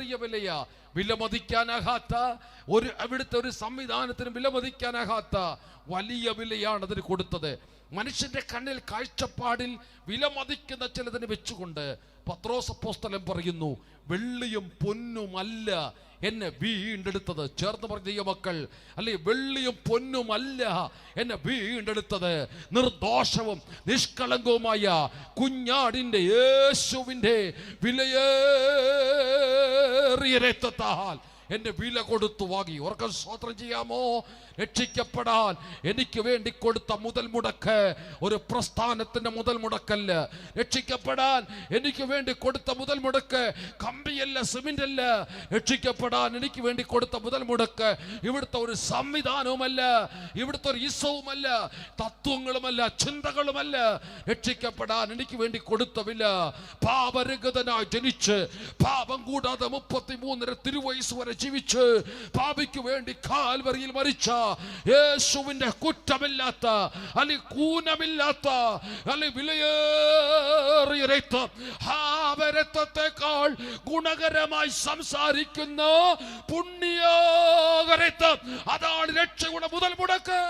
കൂട്ടിയ വിലയാ വിലമതിക്കാനാകാത്ത ഒരു അവിടുത്തെ ഒരു സംവിധാനത്തിന് വിലമതിക്കാനാകാത്ത വലിയ വിലയാണ് അതിന് കൊടുത്തത്. മനുഷ്യന്റെ കണ്ണിൽ കാഴ്ചപ്പാടിൽ വിലമതിക്കുന്ന ചിലതിന് വെച്ചുകൊണ്ട് പത്രോസപ്പോസ്തലം പറയുന്നു വെള്ളിയും പൊന്നും പൊന്നുമല്ല എന്നെ വീണ്ടെടുത്തത്. ചേർന്ന് പറഞ്ഞ മക്കൾ അല്ലെ വെള്ളിയും പൊന്നും അല്ല എന്നെ വീണ്ടെടുത്തത്. നിർദോഷവും നിഷ്കളങ്കവുമായ കുഞ്ഞാടിന്റെ യേശുവിന്റെ വിലയേറിയ രക്തത്താൽ. എന്നെ വില കൊടുത്തു വാങ്ങി. ഉറക്കം സ്വോത്രം ചെയ്യാമോ? രക്ഷിക്കപ്പെടാൻ എനിക്ക് വേണ്ടി കൊടുത്ത മുതൽ മുടക്ക് ഒരു പ്രസ്ഥാനത്തിന്റെ മുതൽ മുടക്കല്ല. രക്ഷിക്കപ്പെടാൻ എനിക്ക് വേണ്ടി കൊടുത്ത മുതൽ മുടക്ക് കമ്പിയല്ല സിമെന്റ് അല്ല രക്ഷിക്കപ്പെടാൻ എനിക്ക് വേണ്ടി കൊടുത്ത മുതൽ മുടക്ക് ഇവിടുത്തെ ഒരു സംവിധാനവുമല്ല ഇവിടുത്തെ ഒരു ഇസവുമല്ല തത്വങ്ങളുമല്ല ചിന്തകളുമല്ല. രക്ഷിക്കപ്പെടാൻ എനിക്ക് വേണ്ടി കൊടുത്ത വില പാപരഹിതനായി ജനിച്ച് പാപം കൂടാതെ മുപ്പത്തി മൂന്നര തിരുവയസ് വരെ ജീവിച്ച് പാപിക്ക് വേണ്ടി കാൽവറിയിൽ മരിച്ച യേശുവിന്റെ കുറ്റമില്ലാത്ത അല്ലെ കൂനമില്ലാത്ത അല്ലെ വിലയേറിയ രക്തം ആ ഗുണകരമായി സംസാരിക്കുന്ന പുണ്യ രക്തം അതാണ് രക്ഷയുടെ മുതൽ മുടക്ക്